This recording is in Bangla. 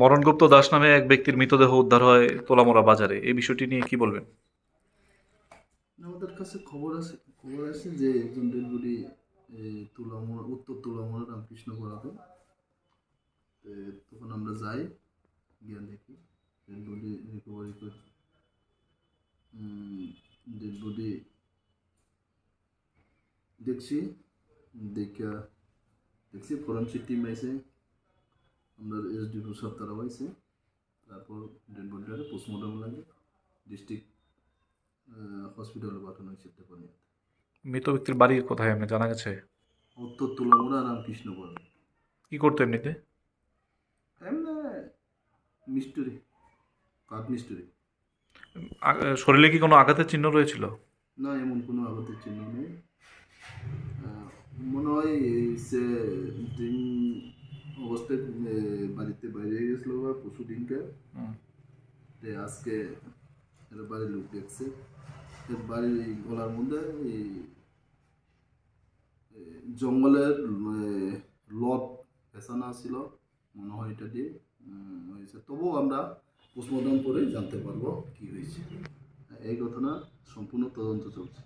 মরণগুপ্ত দাস নামে এক ব্যক্তির মৃতদেহ উদ্ধার হয় তোলামোড়া বাজারে। এই বিষয়টি নিয়ে কি বলবেন? আমাদের কাছে খবর আছে খবর আছে যে একজন ডেড বডি তুলামোড়া, উত্তর তুলামোড়া রামকৃষ্ণ পড়াতে তখন আমরা যাই, গিয়ে দেখি ডেড বডি রিকভারি করে। ডেড বডি দেখছি দেখা দেখছি ফরেন্সিক টিম আইছে আমরা এসডিপি সব তারা আইছে তারপর ডেড বডিটা পোস্টমর্টম লাগে ডিস্ট্রিক্ট হসপিটালে পাঠানো হয়েছে টেপানিয়াতে মৃত ব্যক্তির বাড়ি কোথায় এমনি জানা গেছে? উত্তর তুলামুড়া রামকৃষ্ণ বলে কি করতো এমনিতে? এমনি মিস্টুরি কাঠ মিস্টুরি শরীরে কি কোনো আঘাতের চিহ্ন রয়েছিল? না এমন কোনো আঘাতের চিহ্ন নেই। মনে হয় সে দিন অবস্থায় পশু দিনকে। আজকে এর বাড়ির লোক দেখছে। এর বাড়ির এই গলার মধ্যে এই জঙ্গলের লট পেছানো ছিল। মনে হয় এটা দিয়ে হয়েছে। তবুও আমরা পোস্টমর্টম করে জানতে পারব কি হয়েছে। এই ঘটনা সম্পূর্ণ তদন্ত চলছে।